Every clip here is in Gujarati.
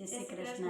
જય શ્રી કૃષ્ણ.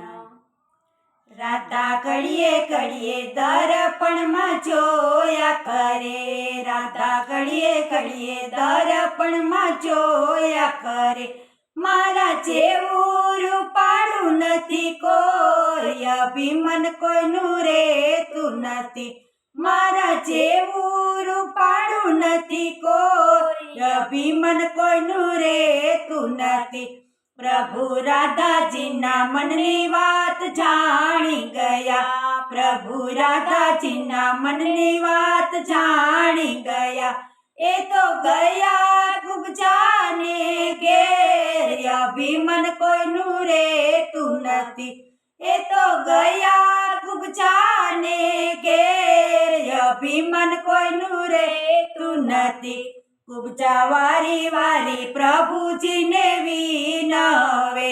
રાધા ઘડીએ ઘડીએ દર્પણમાં જોયા કરે. રાધા ઘડીએ ઘડીએ દર્પણમાં જોયા કરે. મારા જેવું રૂપાળું નથી કોઈ અભિમન કોઈનું રેતું નથી. મારા જેવું રૂપાળું નથી કોઈ અભિમન કોઈનું રેતું નથી. પ્રભુ રાધાજીના મનની વાત જાણી ગયા. પ્રભુ રાધાજીના મનની વાત જાણી ગયા. એ તો ગયા ખૂબ જાને ઘેર. અભિમન કોઈનું રેતું નથી. એ તો ગયા ખૂબ જાને ઘેર. અભિમન કોઈનું રેતું નથી. કુબજા વારી વારી પ્રભુજીને વિનવે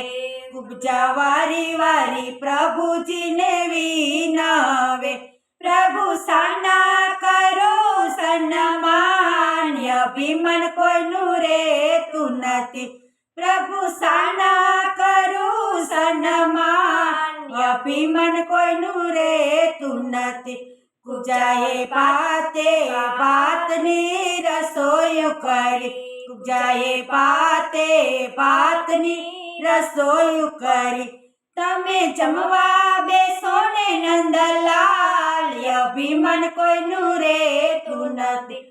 કુબજા વારી વારી પ્રભુજીને વિનવે પ્રભુ સાના કરો સન્માન અભિમન કોઈનું રેતું નથી પ્રભુ સાના કરું સન્માન અભિમન કોઈનું રેતું નથી કુજાએ પાતે પાતની રસોઈ કરી. કુજાએ પાતે પાતની રસોઈ કરી. તમે જમવા બેસો ને નંદલાલ અભિમન કોઈનું રેતું નથી.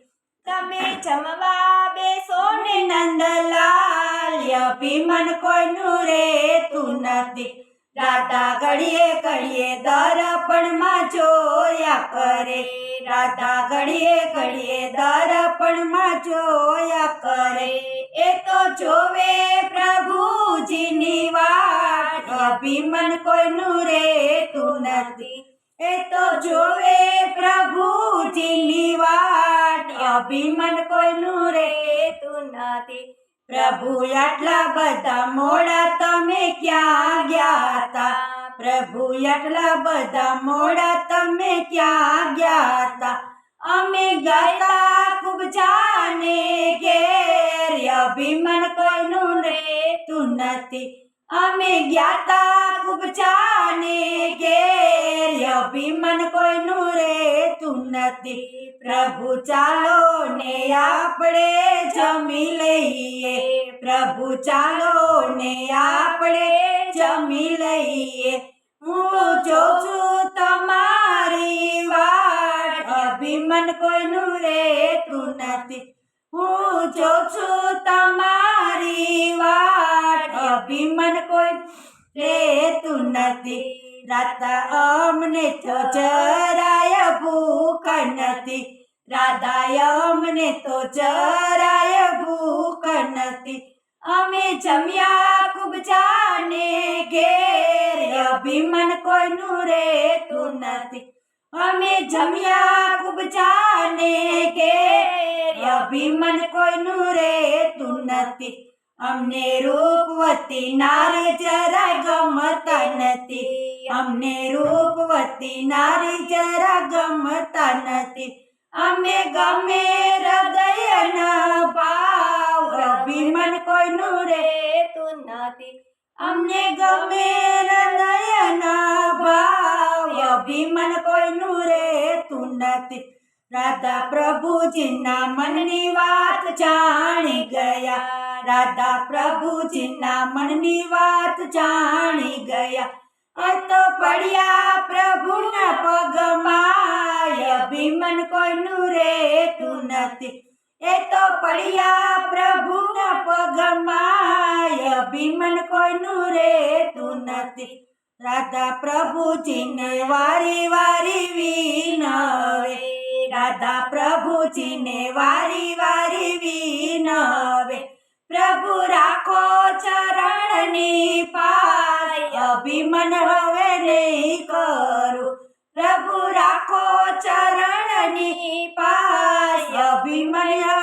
તમે જમવા બેસો ને નંદલાલ અભિમન કોઈનું રેતું નથી. રાધા ઘડીએ ઘડીએ દર્પણમાં જોયા કરે. રાધા ઘડીએ ઘડીએ દર્પણમાં જોયા કરે. એ તો જોવે પ્રભુજીની વાટ. અભિમન કોઈનું રેતું નથી. એ તો જોવે પ્રભુજીની વાત અભિમન કોઈનું રેતું નથી. પ્રભુ આટલા બધા મોડા તમે ક્યાં પ્રભુ એટલા બધા મોડા તમે ક્યાં ગયા તા અમે ગયા ખૂબ જાને ઘેર. અભિમન કોઈનું રેતું નથી. અમે ગયા તા ખૂબ જાને ઘેર. અભિમાન કોઈનું રેતું નથી. પ્રભુ ચાલો ને આપણે જમી લઈએ. પ્રભુ ચાલો ને આપણે જમી લઈએ. હું જોઉં છું તમારી વાટ. અભિમન કોઈનું રેતું નથી. હું જોઉં છું તમારી વાટ. અભિમન કોઈ રેતું નથી. રાતા અમને તો જરાય ભૂખ નથી. રાધાય અમને તો જરાય ભૂખ નથી. અમે જમ્યા ખૂબ જાને ઘેર, અભિમન કોઈનું રેતું નથી. અમે જમ્યા ખૂબ જાને ઘેર, અભિમન કોઈનું રેતું નથી. અમને રૂપવતી નારી જરા ગમતા નથી. અમને રૂપવતી નારી જરા ગમતા નથી. અમે ગમે હૃદયના ભાવ અભિમન કોઈનું રહેતું નથી. અમને ગમે હૃદયના ભાવ, અભિમાન કોઈનું રહેતું નથી. રાધા પ્રભુજીના મનની વાત જાણી ગયા. રાધા પ્રભુજીના મનની વાત જાણી ગયા. તો પડ્યા પ્રભુના પગમાં અભિમાન કોઈનું રહેતું નથી. એ તો પડ્યા પ્રભુના પગમાં અભિમન કોઈનું રેતું નથી. રાધા પ્રભુજીને વારી વારી વિનવે. રાધા પ્રભુજીને વારી વારી વિનવે. પ્રભુ રાખો ચરણની પાય, અભિમન હવે નહીં કરું. પ્રભુ રાખો ચરણની પાય, અભિમન